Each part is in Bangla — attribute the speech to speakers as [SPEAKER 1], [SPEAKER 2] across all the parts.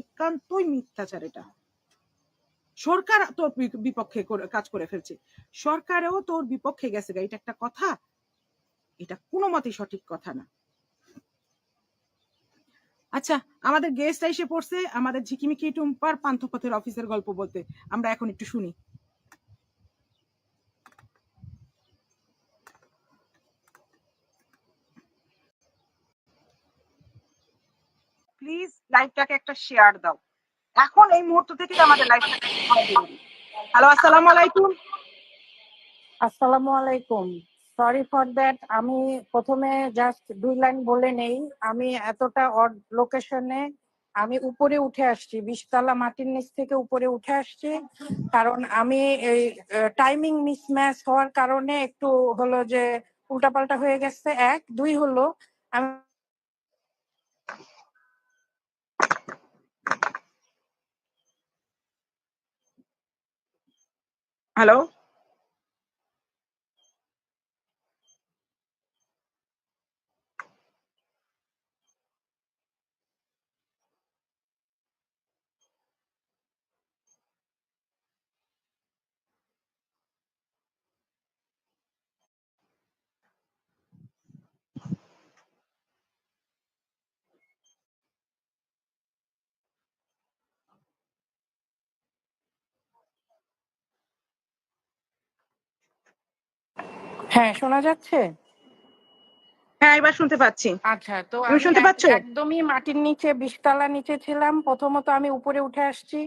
[SPEAKER 1] একান্তই মিথ্যাচার এটা। সরকার তোর বিপক্ষে কাজ করে ফেলছে। সরকারেও তোর বিপক্ষে গেছে এটা একটা কথা? এটা কোনো মতেই সঠিক কথা না। আচ্ছা আমাদের গেস্ট এসে পড়ছে, আমাদের ঝিকিমিকি টুম্পার পান্থপথের অফিসের গল্প বলতে। আমরা এখন একটু শুনি। প্লিজ লাইভটাকে একটা শেয়ার দাও। এখন এই মুহূর্ত থেকে আমাদের লাইভটাকে হ্যালো আসসালামু আলাইকুম।
[SPEAKER 2] আসসালামু আলাইকুম। সরি ফর দ্যাট আমি প্রথমে জাস্ট দুই লাইন বলে নেই। আমি এতটা অড লোকেশনে আমি উপরে উঠে আসছি। বিশতলা মাটির নিচ থেকে উপরে উঠে আসছি। কারণ আমি এই টাইমিং মিসম্যাচ হওয়ার কারণে একটু হলো যে উল্টাপাল্টা হয়ে গেছে। এক, দুই হলো, আমি
[SPEAKER 1] হ্যালো
[SPEAKER 2] হ্যাঁ শোনা যাচ্ছে?
[SPEAKER 1] হ্যাঁ এবার শুনতে পাচ্ছি।
[SPEAKER 2] আচ্ছা তো আমি
[SPEAKER 1] শুনতে পাচ্ছো?
[SPEAKER 2] একদমই মাটির নিচে বিশতলা নিচে ছিলাম। প্রথমত আমি উপরে উঠে আসছি।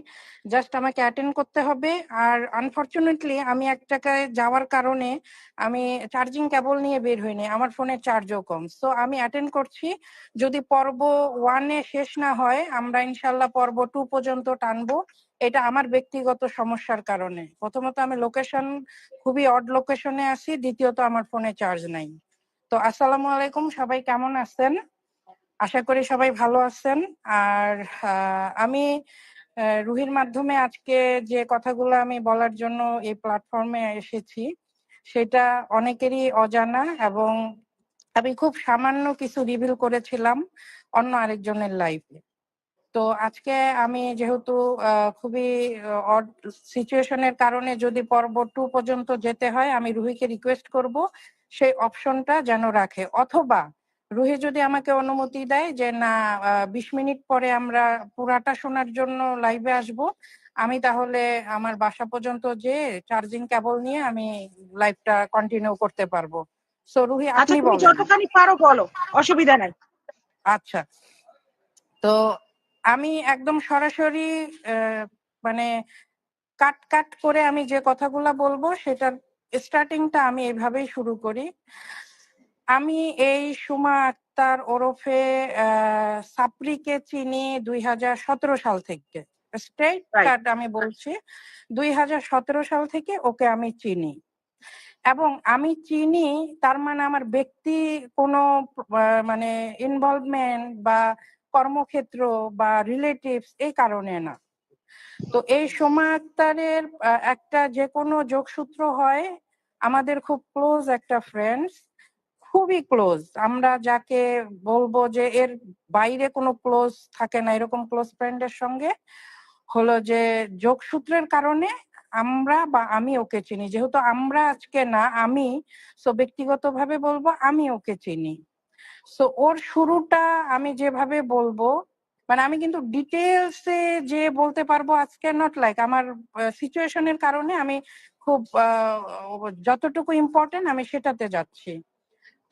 [SPEAKER 2] জাস্ট আমাকে অ্যাটেন্ড করতে হবে। আর আনফরচুনেটলি আমি এক জায়গায় যাওয়ার কারণে আমি চার্জিং কেবল নিয়ে বের হইনি। আমার ফোনের চার্জও কম। সো আমি অ্যাটেন্ড করছি। যদি পর্ব ওয়ানে শেষ না হয় আমরা ইনশাল্লাহ পর্ব টু পর্যন্ত টানবো। এটা আমার ব্যক্তিগত সমস্যার কারণে। প্রথমত আমি লোকেশন খুবই অড লোকেশনে আছি। দ্বিতীয়ত আমার ফোনে চার্জ নাই। তো আসসালামু আলাইকুম সবাই কেমন আছেন? আশা করি সবাই ভালো আছেন। আর আমি রুহির মাধ্যমে আজকে যে কথাগুলো আমি বলার জন্য এই প্ল্যাটফর্মে এসেছি, সেটা অনেকেরই অজানা এবং আমি খুব সামান্য কিছু রিভিল করেছিলাম অন্য আরেকজনের লাইফে তো আজকে আমি যেহেতু খুবই সিচুয়েশনের কারণে যদি পর্ব টু পর্যন্ত যেতে হয়, আমি রুহিকে রিকোয়েস্ট করব সেই অপশনটা যেন রাখে। অথবা রুহি যদি আমাকে অনুমতি দেয় যে না বিশ মিনিট পরে আমরা পুরাটা শোনার জন্য লাইভে আসব। আমি তাহলে আমার বাসা পর্যন্ত যে চার্জিং কেবল নিয়ে আমি লাইভটা কন্টিনিউ করতে পারব। সো রুহি
[SPEAKER 1] আচ্ছা
[SPEAKER 2] আপনি
[SPEAKER 1] তুমি যতখানি পারো বলো অসুবিধা নাই।
[SPEAKER 2] আচ্ছা। তো আমি একদম সরাসরি মানে কাট কাট করে আমি যে কথাগুলো বলব সেটার স্টার্টিংটা আমি এইভাবেই শুরু করি। আমি এই সুমা আক্তার ওরফে সাপরিকে চিনি দুই হাজার সতেরো সাল থেকে। স্ট্রেট. কাট আমি বলছি দুই হাজার সতেরো সাল থেকে ওকে আমি চিনি। এবং আমি চিনি তার মানে আমার ব্যক্তি কোনো মানে ইনভলভমেন্ট বা কর্মক্ষেত্র বা রিলেটিভস এই কারণে না। তো এই সোমা আক্তারের একটা যে কোনো যোগসূত্র হয় আমাদের খুব ক্লোজ একটা ফ্রেন্ডস, খুবই ক্লোজ। আমরা যাকে বলব যে এর বাইরে কোনো ক্লোজ থাকে না, এরকম ক্লোজ ফ্রেন্ডের সঙ্গে, হলো যে যোগসূত্রের কারণে আমরা বা আমি ওকে চিনি। যেহেতু আমরা আজকে না, আমি, সো ব্যক্তিগতভাবে বলব আমি ওকে চিনি। সো ওর শুরুটা আমি যেভাবে বলব মানে আমি কিন্তু ডিটেলসে যে বলতে পারব আজকে নট লাইক আমার সিচুয়েশনের কারণে আমি খুব যতটুকু ইম্পর্টেন্ট আমি সেটাতে যাচ্ছি।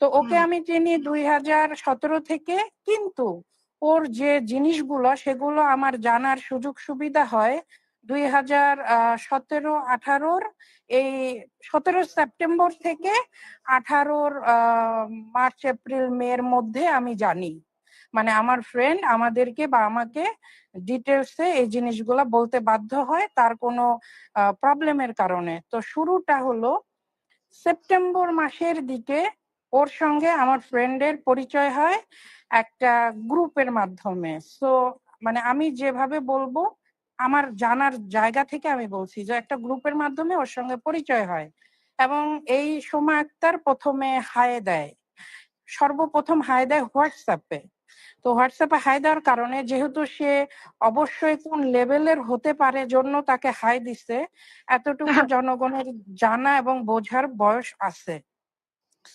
[SPEAKER 2] তো ওকে আমি চিনি দুই হাজার সতেরো থেকে কিন্তু ওর যে জিনিসগুলো সেগুলো আমার জানার সুযোগ সুবিধা হয় দুই হাজার সতেরো আঠারোর এই সতেরো সেপ্টেম্বর থেকে আঠারোর মার্চ এপ্রিল মে এর মধ্যে আমি জানি। মানে আমার ফ্রেন্ড আমাদেরকে বা আমাকে ডিটেলসে এই জিনিসগুলো বলতে বাধ্য হয় তার কোনো প্রবলেমের কারণে। তো শুরুটা হলো সেপ্টেম্বর মাসের দিকে ওর সঙ্গে আমার ফ্রেন্ডের পরিচয় হয় একটা গ্রুপের মাধ্যমে। সো মানে আমি যেভাবে বলব, আমার জানার জায়গা থেকে আমি বলছি যে একটা গ্রুপের মাধ্যমে ওর সঙ্গে পরিচয় হয় এবং এই সময় আক্তার প্রথমে হায় দেয়। সর্বপ্রথম হায় দেয় হোয়াটসঅ্যাপে। তো হোয়াটসঅ্যাপে হাই দেওয়ার কারণে যেহেতু সে অবশ্যই কোন লেভেলের হতে পারে জন্য তাকে হাই দিছে এতটুকু জনগণের জানা এবং বোঝার বয়স আছে।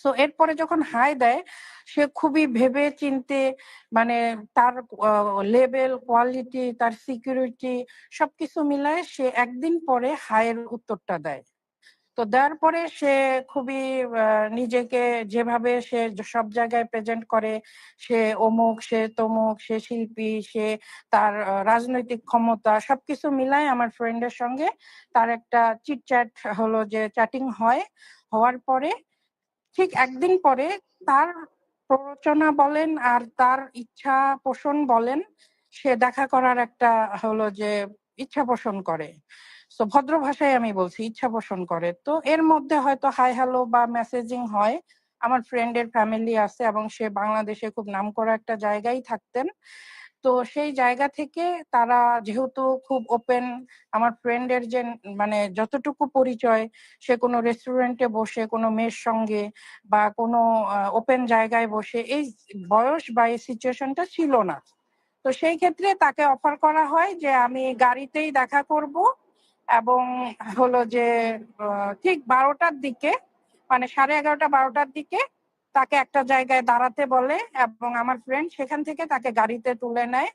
[SPEAKER 2] সো এরপরে যখন হাই দেয় সে খুবই ভেবে চিনতে মানে তার লেভেল কোয়ালিটি তার সিকিউরিটি সবকিছু মিলায় সে একদিন পরে হাইয়ের উত্তরটা দেয়। তো দেওয়ার পরে সে খুবই নিজেকে যেভাবে সে সব জায়গায় প্রেজেন্ট করে, সে অমুক, সে তমুক, সে শিল্পী, সে তার রাজনৈতিক ক্ষমতা, সবকিছু মিলায় আমার ফ্রেন্ডের সঙ্গে তার একটা চিটচ্যাট হলো যে চ্যাটিং হয়। হওয়ার পরে ঠিক একদিন পরে তার প্ররোচনা বলেন আর তার ইচ্ছা পোষণ বলেন, সে দেখা করার একটা হলো যে ইচ্ছা পোষণ করে। তো ভদ্র ভাষায় আমি বলছি, ইচ্ছা পোষণ করে। তো এর মধ্যে হয়তো হাই হ্যালো বা মেসেজিং হয়। আমার ফ্রেন্ডের ফ্যামিলি আছে এবং সে বাংলাদেশে খুব নামকরা একটা জায়গায় থাকতেন। তো সেই জায়গা থেকে তারা যেহেতু খুব ওপেন আমার ফ্রেন্ডের যে মানে যতটুকু পরিচয়, সে কোনো রেস্টুরেন্টে বসে, কোনো মেয়ের সঙ্গে বা কোনো ওপেন জায়গায় বসে, এই বয়স বা এই সিচুয়েশনটা ছিল না। তো সেই ক্ষেত্রে তাকে অফার করা হয় যে, আমি গাড়িতেই দেখা করব। এবং হলো যে ঠিক বারোটার দিকে মানে সাড়ে এগারোটা বারোটার দিকে তাকে একটা জায়গায় দাঁড়াতে বলে এবং আমার ফ্রেন্ড সেখান থেকে তাকে গাড়িতে তুলে নেয়।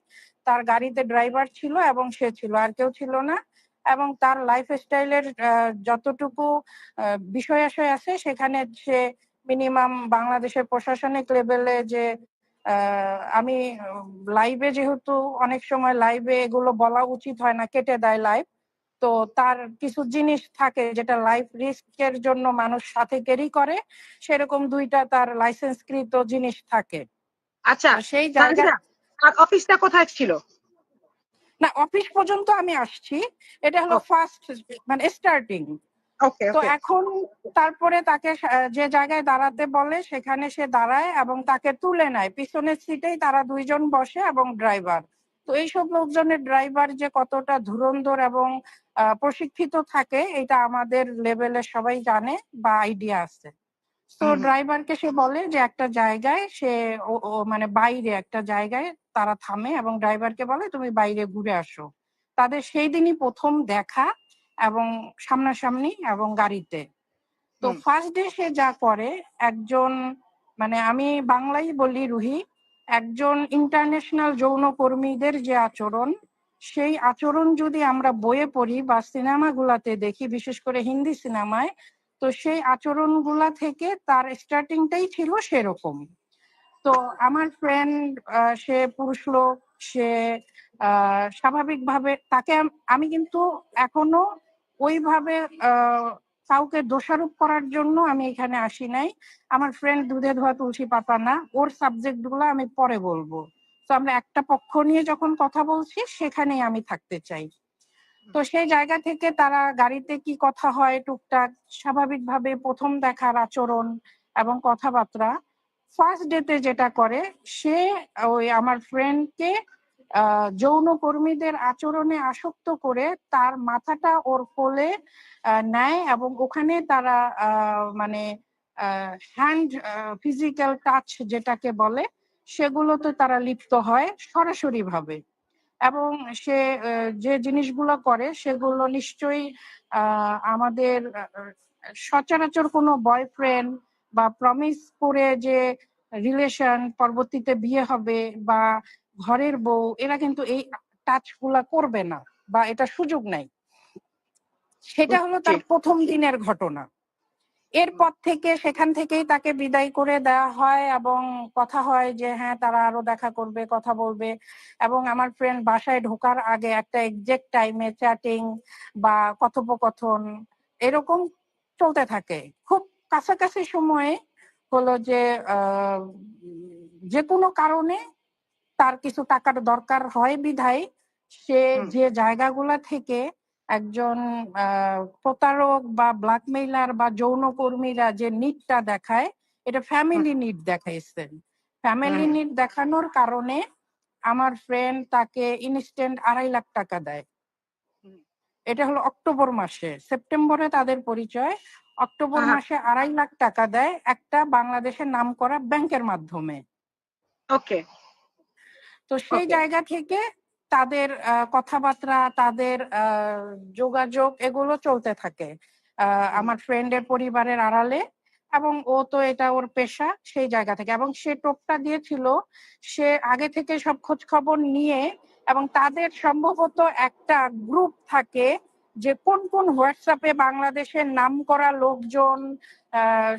[SPEAKER 2] তার গাড়িতে ড্রাইভার ছিল এবং সে ছিল, আর কেউ ছিল না। এবং তার লাইফ স্টাইলের যতটুকু বিষয় আশয় আছে, সেখানে সে মিনিমাম বাংলাদেশের প্রশাসনিক লেভেলে যে আমি লাইভে যেহেতু অনেক সময় লাইভে এগুলো বলা উচিত হয় না, কেটে দেয় লাইভ তো তার কিছু জিনিস থাকে যেটা লাইফ রিস্কের জন্য মানুষ সাথে ক্যারি করে সেরকম দুইটা তার লাইসেন্সকৃত জিনিস থাকে।
[SPEAKER 1] আচ্ছা
[SPEAKER 2] সেই জায়গা
[SPEAKER 1] অফিসটা কোথায় ছিল?
[SPEAKER 2] না অফিস পর্যন্ত আমি আসছি। এটা হলো ফার্স্ট মানে স্টার্টিং তো এখন তারপরে তাকে যে জায়গায় দাঁড়াতে বলে সেখানে সে দাঁড়ায় এবং তাকে তুলে নেয়। পিছনের সিটেই তারা দুইজন বসে এবং ড্রাইভার তো এইসব লোকজনের ড্রাইভার যে কতটা ধুরন্ধর এবং প্রশিক্ষিত থাকে এটা আমাদের লেভেলে সবাই জানে বা আইডিয়া আছে। তো ড্রাইভারকে সে বলে যে একটা জায়গায় সে মানে বাইরে একটা জায়গায় তারা থামে এবং ড্রাইভারকে বলে তুমি বাইরে ঘুরে আসো। তাদের সেই দিনই প্রথম দেখা এবং সামনাসামনি এবং গাড়িতে। তো ফার্স্ট ডে সে যা করে একজন মানে আমি বাংলাই বলি রুহি একজন ইন্টারন্যাশনাল যৌনকর্মীদের যে আচরণ সেই আচরণ যদি আমরা বইয়ে পড়ি বা সিনেমাগুলাতে দেখি, বিশেষ করে হিন্দি সিনেমায়, তো সেই আচরণগুলা থেকে তার স্টার্টিংটাই ছিল সেরকম। তো আমার ফ্রেন্ড সে পুরুষ লোক, সে স্বাভাবিকভাবে তাকে আমি কিন্তু এখনও ওইভাবে কাউকে দোষারোপ করার জন্য আমি এখানে আসি নাই। আমার ফ্রেন্ড দুধে ধোয়া তুলসী পাতা না, ওর সাবজেক্টগুলো আমি পরে বলব। তো আমরা একটা পক্ষ নিয়ে যখন কথা বলছি সেখানেই আমি থাকতে চাই। তো সেই জায়গা থেকে তারা গাড়িতে কি কথা হয় টুকটাক স্বাভাবিকভাবে প্রথম দেখার আচরণ এবং কথাবার্তা ফার্স্ট ডেতে যেটা করে সে ওই আমার ফ্রেন্ডকে যৌন কর্মীদের আচরণে আসক্ত করে তার মাথাটা ওর কোলে নেয় এবং ওখানে তারা আহ, মানে হ্যান্ড ফিজিক্যাল টাচ যেটাকে বলে সেগুলোতে তারা লিপ্ত হয় সরাসরি ভাবে এবং সে যে জিনিসগুলো করে সেগুলো নিশ্চয়ই আমাদের সচরাচর কোনো বয়ফ্রেন্ড বা প্রমিস করে যে রিলেশন পরবর্তীতে বিয়ে হবে বা ঘরের বউ এরা কিন্তু এই টাচগুলা করবে না বা এটা সুযোগ নাই। সেটা হলো তার প্রথম দিনের ঘটনা। এরপর থেকে সেখান থেকেই তাকে বিদায় করে দেওয়া হয় এবং কথা হয় যে হ্যাঁ তারা আরও দেখা করবে কথা বলবে। এবং আমার ফ্রেন্ড বাসায় ঢোকার আগে একটা এক্সাক্ট টাইমে চ্যাটিং বা কথোপকথন এরকম চলতে থাকে। খুব কাছাকাছি সময়ে হলো যে আহ, যে কোনো কারণে তার কিছু টাকার দরকার হয় বিধায় সে যে জায়গাগুলা থেকে একজন প্রতারক বা ব্ল্যাকমেইলার বা যৌনকর্মীরা যে নিটটা দেখায় এটা ফ্যামিলি নিট দেখাইছেন। ফ্যামিলি নিট দেখানোর কারণে আমার ফ্রেন্ড তাকে ইনস্ট্যান্ট আড়াই লাখ টাকা দেয়। এটা হলো অক্টোবর মাসে। সেপ্টেম্বরে তাদের পরিচয়। অক্টোবর মাসে আড়াই লাখ টাকা দেয় একটা বাংলাদেশের নাম করা ব্যাংকের মাধ্যমে।
[SPEAKER 1] ওকে
[SPEAKER 2] তো সেই জায়গা থেকে তাদের কথাবার্তা, তাদের যোগাযোগ এগুলো চলতে থাকে আমার ফ্রেন্ডের পরিবারের আড়ালে এবং ও তো এটা ওর পেশা সেই জায়গা থেকে এবং সে টোপটা দিয়েছিল, সে আগে থেকে সব খোঁজ খবর নিয়ে এবং তাদের সম্ভবত একটা গ্রুপ থাকে যে কোন কোন হোয়াটসঅ্যাপে বাংলাদেশের নাম করা লোকজন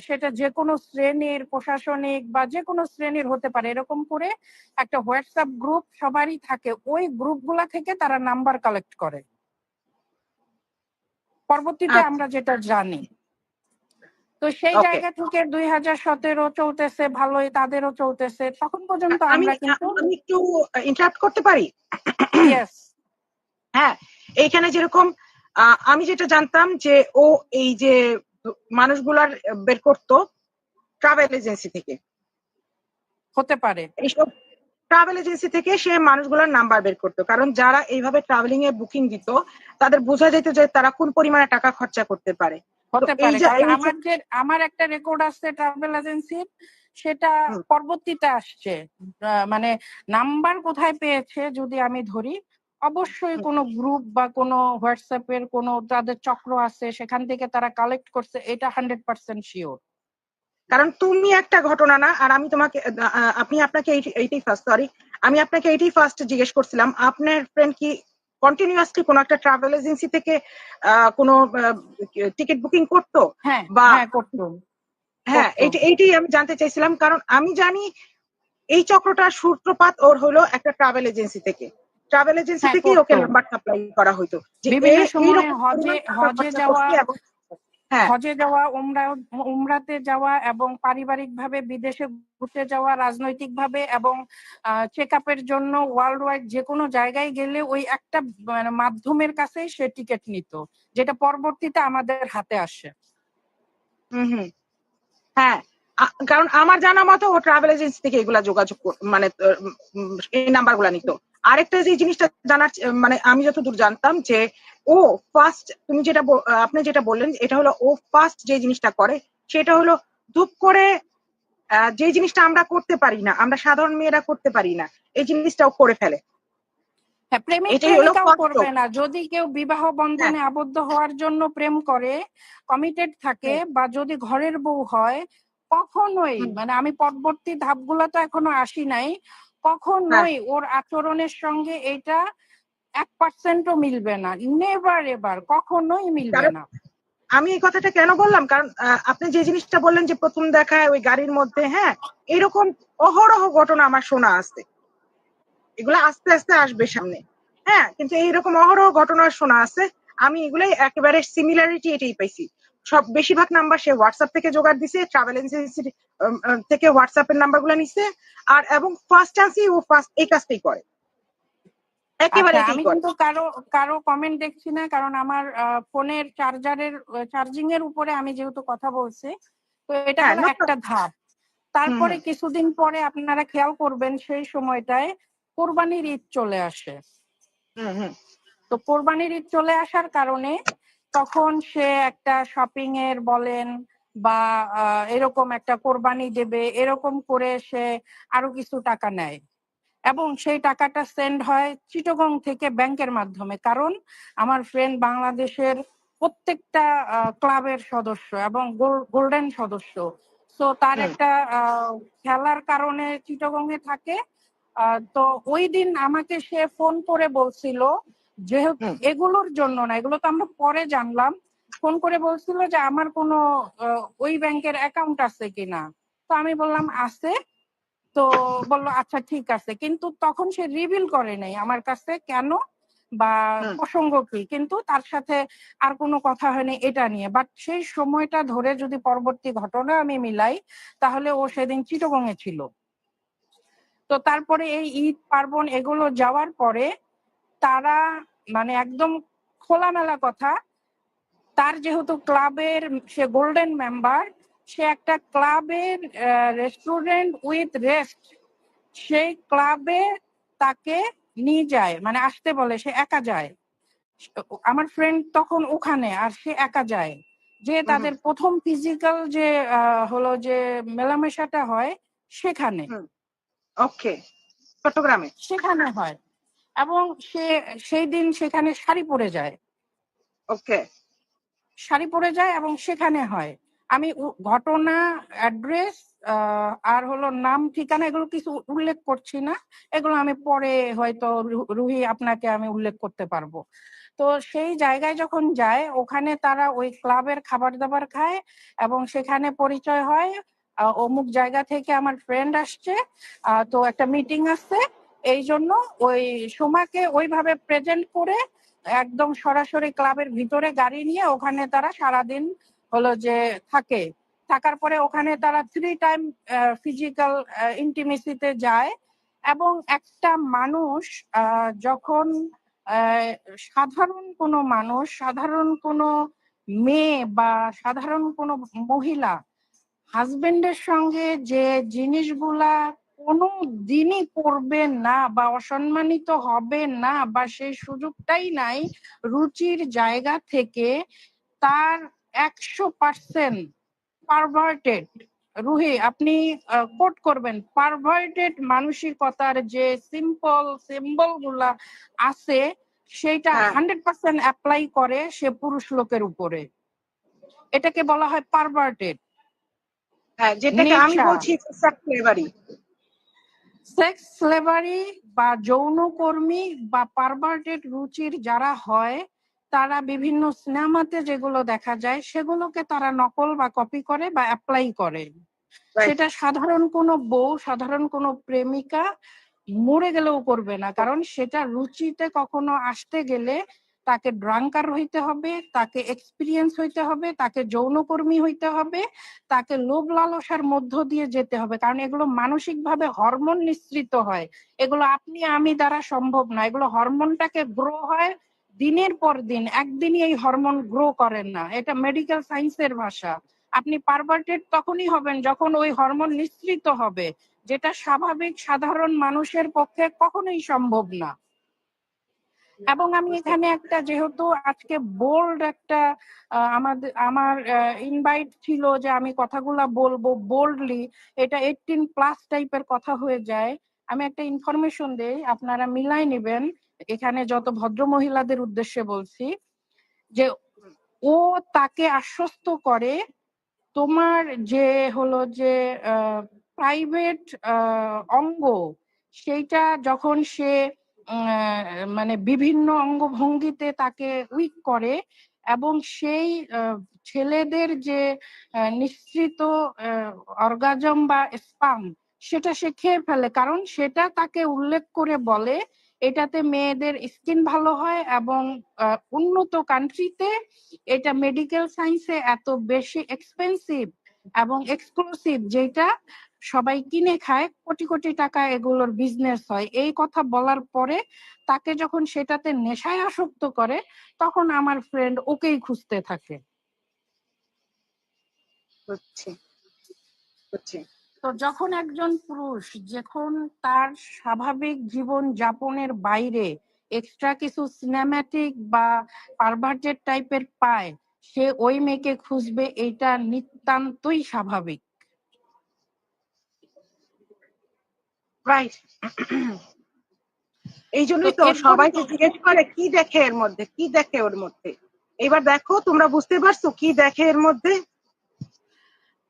[SPEAKER 2] সেটা যে কোনো শ্রেণির প্রশাসনিক বা যে কোনো শ্রেণির হতে পারে এরকম করে একটা হোয়াটসঅ্যাপ গ্রুপ সবারই থাকে ওই গ্রুপগুলা থেকে তারা নাম্বার কালেক্ট করে। পরবর্তীতে
[SPEAKER 1] আচ্ছা।
[SPEAKER 2] আমরা যেটা জানি। তো সেই জায়গা থেকে দুই হাজার সতেরো চলতেছে ভালোই তাদেরও চলতেছে তখন পর্যন্ত আমরা কিন্তু
[SPEAKER 1] আমি একটু ইন্টারাপ্ট করতে পারি? হ্যাঁ এইখানে যেরকম আমি যেটা জানতাম যে ও এই যে মানুষগুলার বের করতো ট্রাভেল এজেন্সি থেকে।
[SPEAKER 2] হতে পারে।
[SPEAKER 1] এইসব ট্রাভেল এজেন্সি থেকে সে মানুষগুলোর নাম্বার বের করতো। কারণ যারা এইভাবে ট্রাভেলিং এ বুকিং দিত তাদের বোঝা যেত যে তারা কোন পরিমাণে টাকা খরচা করতে পারে।
[SPEAKER 2] আমার একটা রেকর্ড আছে ট্রাভেল এজেন্সির সেটা পরবর্তীতে আসছে। মানে নাম্বার কোথায় পেয়েছে যদি আমি ধরি অবশ্যই। কোনো গ্রুপ বা কোনো হোয়াটসঅ্যাপ এর কোনো তাদের চক্র আছে সেখান থেকে তারা কালেক্ট করছে এটা হান্ড্রেড পার্সেন্ট শিওর
[SPEAKER 1] কারণ তুমি একটা ঘটনা না আর আমি তোমাকে আপনি আপনাকে এইটাই ফার্স্ট সরি আমি আপনাকে এইটাই ফার্স্ট জিজ্ঞেস করছিলাম আপনার ফ্রেন্ড কি কন্টিনিউয়াসলি কোনো একটা ট্রাভেল এজেন্সি থেকে আহ, কোনো টিকিট বুকিং করতো?
[SPEAKER 2] হ্যাঁ
[SPEAKER 1] বা-
[SPEAKER 2] হ্যাঁ করতো।
[SPEAKER 1] হ্যাঁ এইটা- এইটাই আমি জানতে চাইছিলাম কারণ আমি জানি এই চক্রটার সূত্রপাত ওর হলো একটা ট্রাভেল এজেন্সি থেকে। ট্রাভেল এজেন্সি
[SPEAKER 2] হ্যাঁ,
[SPEAKER 1] থেকেই ওকে
[SPEAKER 2] করতো।
[SPEAKER 1] নাম্বার সাপ্লাই করা
[SPEAKER 2] বিভিন্ন হজে- হজে যাওয়া-
[SPEAKER 1] এবং- হ্যাঁ।
[SPEAKER 2] হজে যাওয়া উমরা উমরাতে যাওয়া এবং পারিবারিক ভাবে বিদেশে ঘুরতে যাওয়া রাজনৈতিক ভাবে এবং চেক আপের জন্য ওয়ার্ল্ড ওয়াইড যে কোনো জায়গায় গেলে ওই একটা মানে মাধ্যমের কাছেই সে টিকিট নিত যেটা পরবর্তীতে আমাদের হাতে আসে।
[SPEAKER 1] হুম হুম। হ্যাঁ কারণ আমার জানা মতো ও ট্রাভেল এজেন্সি থেকে এগুলা যোগাযোগ মানে এই নাম্বারগুলা নিত। আরেকটা যে জিনিসটা জানার মানে আমি যতদূর জানতাম যে ও ফার্স্ট তুমি যেটা আপনি যেটা বললেন এটা হলো ও ফার্স্ট যে জিনিসটা করে সেটা হলো ধূপ করে যে জিনিসটা আমরা করতে পারি না আমরা সাধারণ মেয়েরা করতে পারি না এই জিনিসটাও করে ফেলে।
[SPEAKER 2] হ্যাঁ করবে না। যদি কেউ বিবাহ বন্ধনে আবদ্ধ হওয়ার জন্য প্রেম করে কমিটেড থাকে বা যদি ঘরের বউ হয় কখনোই মানে আমি পরবর্তী ধাপগুলো তো এখনও আসি নাই কখনোই ওর আচরণের সঙ্গে এটা এক পার্সেন্টও মিলবে না। নেভার এবার কখনোই মিলবে না।
[SPEAKER 1] আমি এই কথাটা কেন বললাম? কারণ আপনি যে জিনিসটা বললেন যে প্রথম দেখায় ওই গাড়ির মধ্যে হ্যাঁ এরকম অহরহ ঘটনা আমার শোনা আছে এগুলো আস্তে আস্তে আসবে সামনে। হ্যাঁ কিন্তু এইরকম অহরহ ঘটনা শোনা আছে আমি এগুলাই একেবারে সিমিলারিটি এটাই পাইছি। সব বেশিরভাগ নাম্বার সে হোয়াটসঅ্যাপ থেকে জোগাড় দিছে ট্রাভেল এজেন্সি থেকে হোয়াটসঅ্যাপের নাম্বারগুলো নিছে আর এবং ফার্স্ট চান্সই ও ফার্স্ট এই কাজটাই করে। একেবারে
[SPEAKER 2] আচ্ছা, আমি কিন্তু কারও কারও কমেন্ট দেখছি না কারণ আমার ফোনের চার্জারের চার্জিং এর উপরে আমি যেহেতু কথা বলছি তো এটা
[SPEAKER 1] হ্যাঁ,
[SPEAKER 2] হলো একটা ধাপ। তারপরে কিছুদিন পরে আপনারা খেয়াল করবেন সেই সময়টায় কোরবানির ঈদ চলে আসে।
[SPEAKER 1] হুম হুম।
[SPEAKER 2] তো কোরবানির ঈদ চলে আসার কারণে তখন সে একটা শপিং এর বলেন বা এরকম একটা কোরবানি দেবে এরকম করে সে আরও কিছু টাকা নেয়। এবং সেই টাকাটা সেন্ড হয় চিটগং থেকে ব্যাংকের মাধ্যমে। কারণ আমার ফ্রেন্ড বাংলাদেশের প্রত্যেকটা ক্লাবের সদস্য এবং গোল্ডেন সদস্য। তো তার একটা আহ, খেলার কারণে চিটগং এ থাকে। আহ, তো ওই দিন আমাকে সে ফোন করে বলছিল যেহেতু এগুলোর জন্য না এগুলো তো আমরা পরে জানলাম ফোন করে বলছিল যে আমার কোনো ওই ব্যাংকের অ্যাকাউন্ট আছে কিনা। তো আমি বললাম আছে। তো বলল আচ্ছা ঠিক আছে। কিন্তু তখন সে রিভিল করে নাই আমার কাছে কেন বা। প্রসঙ্গ কি। কিন্তু তার সাথে আর কোনো কথা হয়নি এটা নিয়ে। বাট সেই সময়টা ধরে যদি পরবর্তী ঘটনা আমি মিলাই তাহলে ও সেদিন চিটগং এ ছিল। তো তারপরে এই ঈদ পার্বণ এগুলো যাওয়ার পরে তারা মানে একদম খোলামেলা কথা তার যেহেতু ক্লাবের সে গোল্ডেন মেম্বার সে একটা ক্লাবের রেস্টুরেন্ট উইথ রেস্ট সেই ক্লাবে তাকে নিয়ে যায় মানে আসতে বলে সে একা যায়। আমার ফ্রেন্ড তখন ওখানে আর সে একা যায়। যে তাদের প্রথম ফিজিক্যাল যে হলো যে মেলামেশাটা হয় সেখানে।
[SPEAKER 1] ওকে চট্টগ্রামে।
[SPEAKER 2] সেখানে হয়। এবং সে সেই দিন সেখানে শাড়ি পরে যায়।
[SPEAKER 1] ওকে
[SPEAKER 2] শাড়ি পরে যায় এবং সেখানে হয়। আমি ঘটনা অ্যাড্রেস আর হলো নাম, ঠিকানা এগুলো কিছু উল্লেখ করছি না। এগুলো আমি পরে হয়তো রুহি আপনাকে আমি উল্লেখ করতে পারব। তো সেই জায়গায় যখন যায়, ওখানে তারা ওই ক্লাবের খাবার দাবার খায় এবং সেখানে পরিচয় হয়। অমুক জায়গা থেকে আমার ফ্রেন্ড আসছে। তো একটা মিটিং আছে এই জন্য ওই সোমাকে ওইভাবে প্রেজেন্ট করে একদম সরাসরি ক্লাবের ভিতরে গাড়ি নিয়ে ওখানে তারা সারাদিন হলো যে থাকে। থাকার পরে ওখানে তারা থ্রি টাইম ফিজিক্যাল ইন্টিমেসিতে যায় এবং একটা মানুষ যখন সাধারণ কোনো মানুষ, সাধারণ কোনো মেয়ে বা সাধারণ কোনো মহিলা হাজবেন্ডের সঙ্গে যে জিনিসগুলা কোনো দিনই করবে না বা অসম্মানিত হবে না বা সেই সুযোগটাই নাই রুচির জায়গা থেকে তার একশো পার্সেন্ট পারভার্টেড রুহি আপনি কোট করবেন পারভার্টেড মানসিকতার যে সিম্পল সিম্বলগুলা আছে সেটা
[SPEAKER 1] হ্যাঁ।
[SPEAKER 2] হান্ড্রেড পার্সেন্ট অ্যাপ্লাই করে সে পুরুষ লোকের উপরে। এটাকে বলা হয় পারভার্টেড
[SPEAKER 1] হ্যাঁ যেটাকে আমি বলছি
[SPEAKER 2] সেক্স স্লেভারি বা যৌনকর্মী বা পারভার্টেড রুচির যারা হয় তারা বিভিন্ন সিনেমাতে যেগুলো দেখা যায় সেগুলোকে তারা নকল বা কপি করে বা অ্যাপ্লাই করে। সেটা সাধারণ কোনো বউ সাধারণ কোনো প্রেমিকা মরে গেলেও করবে না। কারণ সেটা রুচিতে কখনো আসতে গেলে তাকে ড্রাঙ্কার হইতে হবে, তাকে এক্সপিরিয়েন্স হইতে হবে, তাকে যৌনকর্মী হইতে হবে, তাকে লোভ লালসার মধ্য দিয়ে যেতে হবে। কারণ এগুলো মানসিকভাবে হরমোন নিঃসৃত হয়। এগুলো আপনি আমি দ্বারা সম্ভব না। এগুলো হরমোনটাকে গ্রো হয় দিনের পর দিন। একদিনই এই হরমোন গ্রো করেন না। এটা মেডিকেল সায়েন্সের ভাষা। আপনি পারভার্টেড তখনই হবেন যখন ওই হরমোন নিঃসৃত হবে। যেটা স্বাভাবিক সাধারণ মানুষের পক্ষে কখনোই সম্ভব না। এবং আমি এখানে একটা যেহেতু আজকে বোল্ড একটা আমাদের আমার ইনভাইট ছিল যে আমি কথাগুলা বলব বোল্ডলি এটা এইটিন প্লাস টাইপের কথা হয়ে যায়। আমি একটা ইনফরমেশন দেই, আপনারা মিলাই নেবেন। এখানে যত ভদ্র মহিলাদের উদ্দেশ্যে বলছি, যে ও তাকে আশ্বস্ত করে তোমার যে হলো যে প্রাইভেট অঙ্গ, সেইটা যখন সে মানে বিভিন্ন অঙ্গভঙ্গিতে তাকে উইক করে এবং সেই ছেলেদের যে নিঃসৃত অর্গাজম বা স্পাম সেটা সে খেয়ে ফেলে। কারণ সেটা তাকে উল্লেখ করে বলে, এটাতে মেয়েদের স্কিন ভালো হয় এবং উন্নত কান্ট্রিতে এটা মেডিকেল সায়েন্সে এত বেশি এক্সপেন্সিভ এবং এক্সক্লুসিভ যেটা সবাই কিনে খায় কোটি কোটি টাকা এগুলোর বিজনেস হয়। এই কথা বলার পরে তাকে যখন সেটাতে নেশায় আসক্ত করে তখন আমার ফ্রেন্ড ওকেই খুঁজতে থাকে।
[SPEAKER 1] হচ্ছে হচ্ছে
[SPEAKER 2] তো যখন একজন পুরুষ যখন তার স্বাভাবিক জীবন যাপনের বাইরে এক্সট্রা কিছু সিনেম্যাটিক বা পারভার্টেড টাইপের পায় সে ওই মেয়েকে খুঁজবে এটা নিতান্তই স্বাভাবিক।
[SPEAKER 1] রাইট এই জন্যই তো সবাইকে জিজ্ঞেস করে কি দেখে এর মধ্যে? কি দেখে ওর মধ্যে? এবার দেখো তোমরা বুঝতে পারছ কি দেখে এর মধ্যে?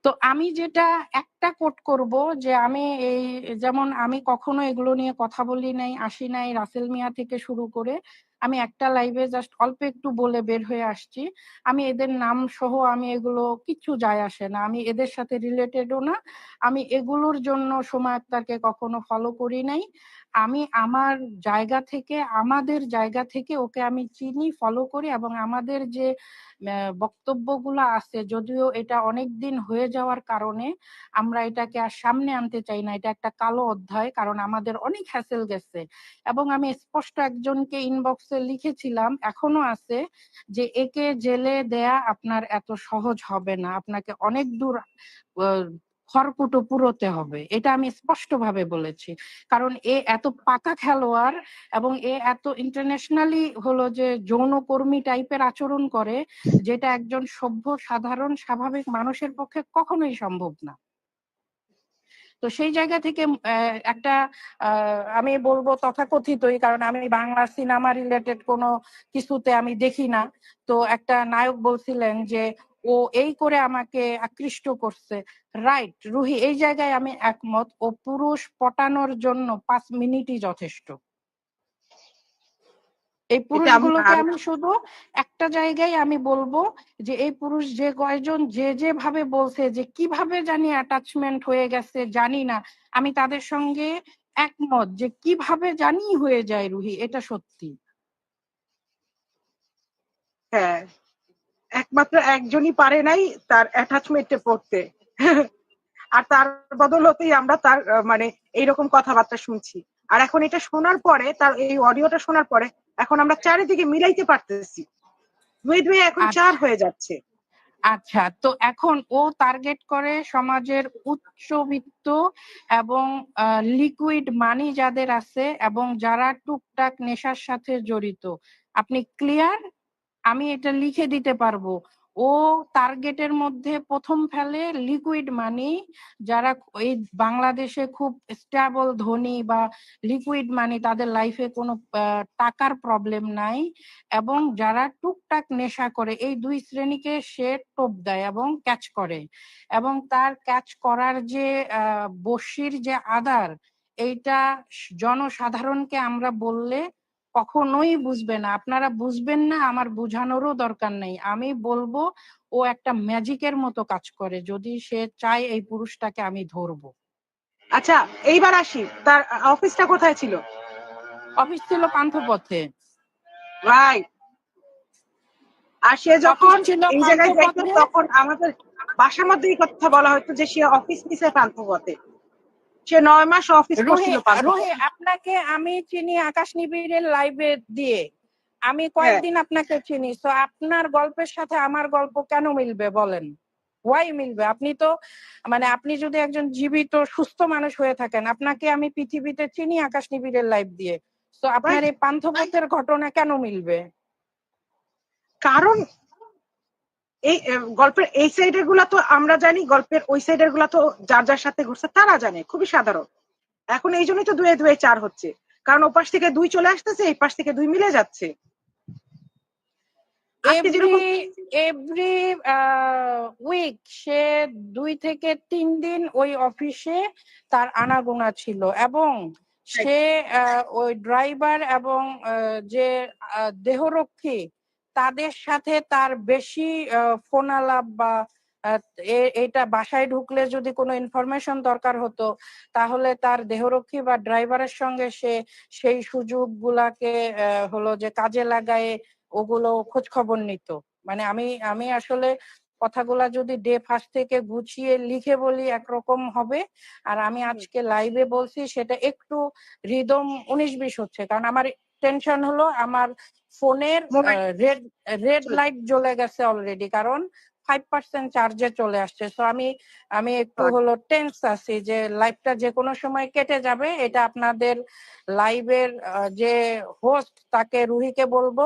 [SPEAKER 2] তো আমি যেটা একটা কোট করব যে আমি এই যেমন আমি কখনো এগুলো নিয়ে কথা বলি নাই আসি নাই রাসেল মিয়া থেকে শুরু করে আমি একটা লাইভে জাস্ট অল্প একটু বলে বের হয়ে আসছি। আমি এদের নাম সহ আমি এগুলো কিচ্ছু যায় আসে না। আমি এদের সাথে রিলেটেডও না। আমি এগুলোর জন্য সময় আক্তারকে কখনো ফলো করি নাই। আমি আমার জায়গা থেকে, আমাদের জায়গা থেকে ওকে আমি চিনি ফলো করি এবং আমাদের যে বক্তব্যগুলো আছে, যদিও এটা অনেক দিন হয়ে যাওয়ার কারণে আমরা এটাকে আর সামনে আনতে চাই না। এটা একটা কালো অধ্যায়, কারণ আমাদের অনেক হ্যাসেল গেছে। এবং আমি স্পষ্ট একজনকে ইনবক্সে লিখেছিলাম, এখনও আছে, যে একে জেলে দেয়া আপনার এত সহজ হবে না। আপনাকে অনেক দূর খড়কুটো পুরোতে হবে। এটা আমি স্পষ্টভাবে বলেছি। কারণ এ এত পাকা খেলোয়াড় এবং এ এত ইন্টারন্যাশনালি হলো যে যৌনকর্মী টাইপের আচরণ করে, যেটা একজন সভ্য, সাধারণ, স্বাভাবিক মানুষের পক্ষে কখনোই সম্ভব না। তো সেই জায়গা থেকে একটা আমি বলব তথাকথিতই, কারণ আমি বাংলা সিনেমা রিলেটেড কোনো কিছুতে আমি দেখি না। তো একটা নায়ক বলছিলেন যে ও এই করে আমাকে আকৃষ্ট করছে। রাইট রুহি এই জায়গায় আমি একমত। ও পুরুষ পটানোর জন্য পাঁচ মিনিটই যথেষ্ট। এই পুরুষগুলোকে আমি শুধু একটা জায়গায় আমি বলব যে এই পুরুষ যে কয়জন যে যেভাবে বলছে যে কীভাবে জানি অ্যাটাচমেন্ট হয়ে গেছে জানি না। আমি তাদের সঙ্গে একমত যে কীভাবে জানি হয়ে যায় রুহি এটা সত্যি।
[SPEAKER 1] হ্যাঁ। একমাত্র একজনই পারে নাই তার অ্যাটাচমেন্টে পড়তে। আর তার বদলতেই আমরা তার মানে এইরকম কথাবার্তা শুনছি। আর এখন এটা শোনার পরে তার এই অডিওটা শোনার পরে এখন আমরা চারিদিকে মিলাইতে পারতেছি। দুই দুই এখন
[SPEAKER 2] আচ্ছা।
[SPEAKER 1] চার হয়ে যাচ্ছে।
[SPEAKER 2] আচ্ছা তো এখন ও টার্গেট করে সমাজের উচ্চবিত্ত এবং লিকুইড মানি যাদের আছে এবং যারা টুকটাক নেশার সাথে জড়িত। আপনি ক্লিয়ার আমি এটা লিখে দিতে পারব। ও টার্গেটের মধ্যে প্রথম ফেলে লিকুইড মানি যারা এই বাংলাদেশে খুব স্টেবল ধনী বা লিকুইড মানি তাদের লাইফে কোনো টাকার প্রবলেম নাই এবং যারা টুকটাক নেশা করে এই দুই শ্রেণীকে সে টোপ দেয় এবং ক্যাচ করে এবং তার ক্যাচ করার যে আহ, যে আদার এইটা জনসাধারণকে আমরা বললে কখনোই বুঝবে না। আপনারা বুঝবেন না আমার বোঝানোরও দরকার নেই। আমি বলব ও একটা ম্যাজিকের মতো কাজ করে যদি সে চায় এই পুরুষটাকে আমি ধরবো।
[SPEAKER 1] আচ্ছা এইবার আসি। তার অফিসটা কোথায় ছিল?
[SPEAKER 2] অফিস ছিল পান্থপথে।
[SPEAKER 1] রাইট আর সে যখন
[SPEAKER 2] ছিল
[SPEAKER 1] এই জায়গায় যাইতো তখন আমাদের বাসার মধ্যে এই কথা বলা হতো যে সে অফিস নিছে পান্থপথে। সে নয় মাস অফিস করছিল
[SPEAKER 2] আপনাকে আমি চিনি আকাশ নিবিড়ের লাইভে দিয়ে। আমি কয়েকদিন আপনাকে চিনি তো আপনার গল্পের সাথে আমার গল্প কেন মিলবে বলেন? ওয়াই মিলবে? আপনি তো মানে আপনি যদি একজন জীবিত সুস্থ মানুষ হয়ে থাকেন আপনাকে আমি পৃথিবীতে চিনি আকাশ নিবিড়ের লাইভ দিয়ে। তো আপনার এই পান্থপথের ঘটনা কেন মিলবে?
[SPEAKER 1] কারণ এই গল্পের এই সাইডেরগুলা তো আমরা জানি গল্পের ওই সাইডেরগুলা তো যার যার সাথে ঘুরছে তারা জানে খুবই সাধারণ। এখন এই জন্যই তো দুয়ে দুয়ে চার হচ্ছে। কারণ ওপাশ থেকে দুই চলে আসতেছে এই পাশ থেকে দুই মিলে যাচ্ছে।
[SPEAKER 2] এভরি উইক সে দুই থেকে তিন দিন ওই অফিসে তার আনাগোনা ছিল এবং সে ওই ড্রাইভার এবং যে দেহরক্ষী তাদের সাথে তার বেশি ফোন আলাপ বা এটা বাসায় ঢুকলে যদি কোনো ইনফরমেশন দরকার হতো তাহলে তার দেহরক্ষী বা ড্রাইভারের সঙ্গে সে সেই সুযোগগুলাকে আহ, হলো যে কাজে লাগায় ওগুলো খোঁজ খবর নিত। মানে আমি আমি আসলে কথাগুলা যদি ডে ফার্স্ট থেকে গুছিয়ে লিখে বলি একরকম হবে আর আমি আজকে লাইভে বলছি সেটা একটু রিদম উনিশ বিশ হচ্ছে কারণ আমার টেনশন হলো আমার ফোনের রেড রেড লাইট জ্বলে গেছে অলরেডি কারণ ফাইভ পার্সেন্ট চার্জে চলে আসছে। তো আমি আমি একটু। হলো টেন্স আছি যে লাইভটা যে কোনো সময় কেটে যাবে এটা আপনাদের লাইভের যে হোস্ট তাকে রুহিকে বলব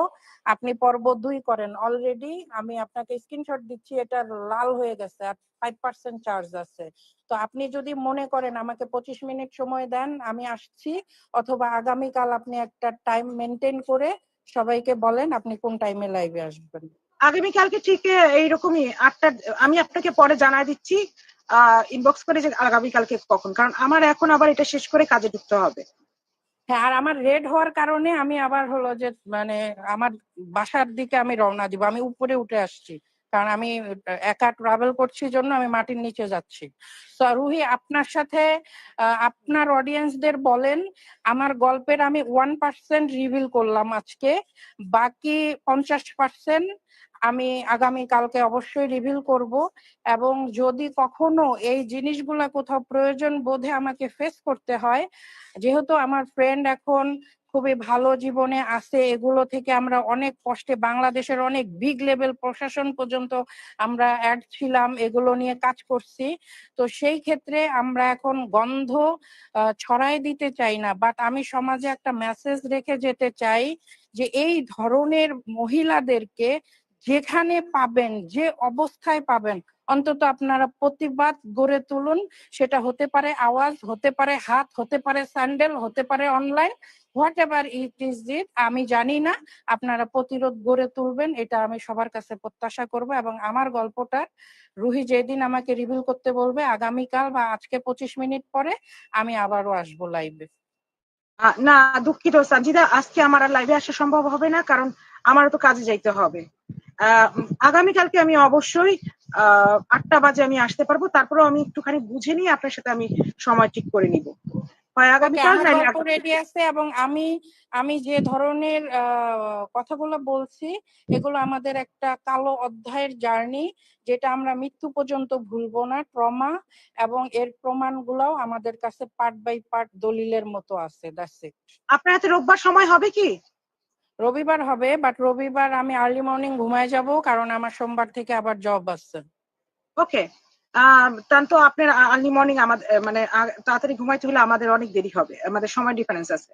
[SPEAKER 2] আপনি পর্ব দুই করেন। অলরেডি আমি আপনাকে স্ক্রিনশট দিচ্ছি এটা লাল হয়ে গেছে আর ফাইভ পার্সেন্ট চার্জ আছে। তো আপনি যদি মনে করেন আমাকে পঁচিশ মিনিট সময় দেন আমি আসছি অথবা আগামীকাল আপনি একটা টাইম মেনটেন করে সবাইকে বলেন আপনি কোন টাইমে লাইভে আসবেন।
[SPEAKER 1] আগামীকালকে ঠিক এইরকমই আটটা, আমি আপনাকে পরে জানাই দিচ্ছি ইনবক্স করে যে আগামীকালকে কখন, কারণ আমার এখন আবার এটা শেষ করে কাজে ঢুকতে হবে।
[SPEAKER 2] হ্যাঁ আর আমার রেড হওয়ার কারণে আমি আবার হলো যে মানে আমার বাসার দিকে আমি রওনা দিব, আমি উপরে উঠে আসছি, কারণ আমি একা ট্রাভেল করছি জন্য আমি মাটির নিচে যাচ্ছি। তো রুহি, আপনার সাথে আপনার অডিয়েন্সদের বলেন, আমার গল্পের আমি ওয়ান পার্সেন্ট রিভিল করলাম আজকে, বাকি পঞ্চাশ পার্সেন্ট আমি আগামী কালকে অবশ্যই রিভিল করব এবং যদি কখনো এই জিনিসগুলা কোথাও প্রয়োজন বোধে আমাকে ফেস করতে হয়, যেহেতু আমার ফ্রেন্ড এখন খুবই ভালো জীবনে আছে, এগুলো থেকে আমরা অনেক কষ্টে বাংলাদেশের অনেক বিগ লেভেল প্রশাসন পর্যন্ত আমরা অ্যাড ছিলাম, এগুলো নিয়ে কাজ করছি। তো সেই ক্ষেত্রে আমরা এখন গন্ধ ছড়াই দিতে চাই না বাট আমি সমাজে একটা মেসেজ রেখে যেতে চাই যে এই ধরনের মহিলাদেরকে যেখানে পাবেন, যে অবস্থায় পাবেন, অন্তত আপনারা প্রতিবাদ গড়ে তুলুন। সেটা হতে পারে আওয়াজ, হতে পারে হাত, হতে পারে স্যান্ডেল, হতে পারে online whatever it is it, আমি জানি না। আপনারা প্রতিরোধ গড়ে তুলবেন, এটা আমি সবার কাছে প্রত্যাশা করব এবং আমার গল্পটা রুহি যেদিন আমাকে রিভিল করতে বলবে, আগামীকাল বা আজকে পঁচিশ মিনিট পরে আমি আবারও আসব লাইভে
[SPEAKER 1] না, দুঃখিত সাজিদা আজকে আমার আর লাইভে আসা সম্ভব হবে না, কারণ আমারও তো কাজে যাইতে হবে। আগামীকালকে আমি অবশ্যই আহ, আটটা বাজে আমি আসতে পারব। তারপরেও আমি একটুখানি বুঝে নিয়ে আপনার সাথে আমি সময় ঠিক করে নিব। হয় আগামীকাল
[SPEAKER 2] রেডি আছে এবং আমি আমি যে ধরনের কথাগুলো বলছি এগুলো আমাদের একটা কালো অধ্যায়ের জার্নি যেটা আমরা মৃত্যু পর্যন্ত ভুলবো না ট্রমা এবং এর প্রমাণগুলোও আমাদের কাছে পার্ট বাই পার্ট দলিলের মতো আছে দ্যাটস ইট
[SPEAKER 1] আপনার হাতে রোববার সময় হবে কি?
[SPEAKER 2] রবিবার হবে বাট রবিবার আমি আর্লি মর্নিং ঘুমায় যাব কারণ আমার সোমবার থেকে আবার জব আছে
[SPEAKER 1] ওকে তো আপনার আর্লি মর্নিং আমাদের মানে তাড়াতাড়ি ঘুমাইতে হলে আমাদের অনেক দেরি হবে আমাদের সময় ডিফারেন্স আছে।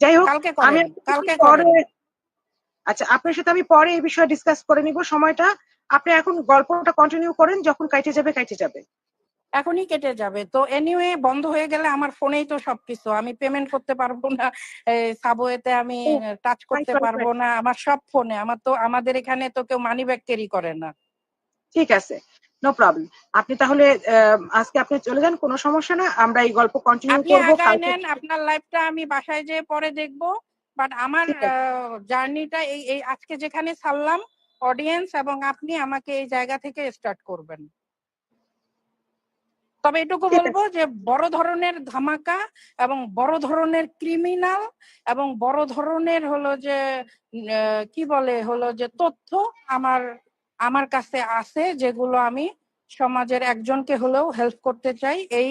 [SPEAKER 1] যাই হোক
[SPEAKER 2] কালকে
[SPEAKER 1] আমি
[SPEAKER 2] কালকে
[SPEAKER 1] পরে আচ্ছা আপনার সাথে আমি পরে এই বিষয়ে ডিসকাস করে নিব সময়টা। আপনি এখন গল্পটা কন্টিনিউ করেন যখন কাইটে যাবে কাইটে যাবে।
[SPEAKER 2] এখনই কেটে যাবে। তো এনিওয়ে বন্ধ হয়ে গেলে আমার ফোনেই তো সবকিছু। আমি পেমেন্ট করতে পারব না সাবওয়েতে আমি টাচ করতে পারব না আমার সব ফোনে। আমার তো আমাদের এখানে তো কেউ মানি ব্যাগ ক্যারি করে না।
[SPEAKER 1] ঠিক আছে নো প্রবলেম আপনি তাহলে আজকে আপনি চলে যান কোনো সমস্যা না আমরা এই গল্প কন্টিনিউ করব কালকে
[SPEAKER 2] আপনার লাইফটা আমি বাসায় যেয়ে পরে দেখব। বাট আমার জার্নিটা এই এই আজকে যেখানে ছাড়লাম অডিয়েন্স এবং আপনি আমাকে এই জায়গা থেকে স্টার্ট করবেন। তবে এটুকু বলব যে বড় ধরনের ধামাকা এবং বড় ধরনের ক্রিমিনাল এবং বড় ধরনের হলো যে কি বলে হলো যে তথ্য আমার আমার কাছে আছে যেগুলো আমি সমাজের একজনকে হলেও হেল্প করতে চাই। এই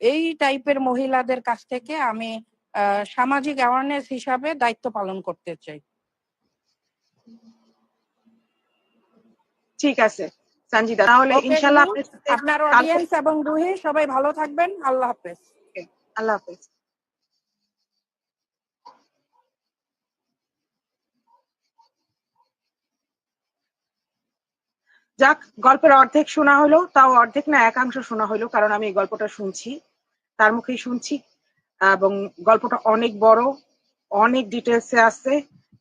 [SPEAKER 2] এই টাইপের মহিলাদের কাছ থেকে আমি আহ, সামাজিক অ্যাওয়ারনেস হিসাবে দায়িত্ব পালন করতে চাই।
[SPEAKER 1] ঠিক আছে। সঞ্জিদা তাহলে আপনার
[SPEAKER 2] অডিয়েন্স এবং রুহি সবাই ভালো থাকবেন। আল্লাহ হাফেজ।
[SPEAKER 1] আল্লাহ হাফেজ। যাক গল্পের অর্ধেক শোনা হলো তাও অর্ধেক না একাংশ শোনা হলো কারণ আমি এই গল্পটা শুনছি তার মুখেই শুনছি এবং গল্পটা অনেক বড় অনেক ডিটেলসে আছে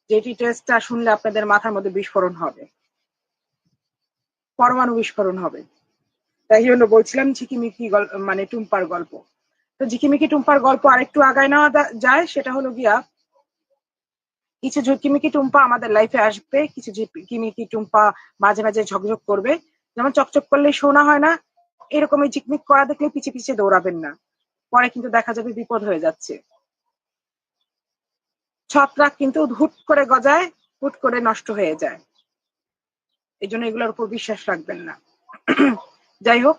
[SPEAKER 1] যে ডিটেলসটা শুনলে আপনাদের মাথার মধ্যে বিস্ফোরণ হবে। পরমাণু বিস্ফোরণ হবে। তাই জন্য বলছিলাম ঝিকিমিকি মানে টুম্পার গল্প। তো ঝিকিমিকি টুম্পার গল্প আরেকটু আগায় নেওয়া যায়, সেটা হলো গিয়া, কিছু ঝিকিমিকি টুম্পা আমাদের লাইফে আসবে, কিছু ঝিকিমিকি টুম্পা মাঝে মাঝে ঝকঝক করবে। যেমন চকচক করলে শোনা হয় না, এরকমই ঝিকমিক করা দেখলে পিছে পিছে দৌড়াবেন না। পরে কিন্তু দেখা যাবে বিপদ হয়ে যাচ্ছে। ছত্রাক কিন্তু হুট করে গজায়, হুট করে নষ্ট হয়ে যায়। এই জন্য এগুলোর উপর বিশ্বাস রাখবেন না। যাই হোক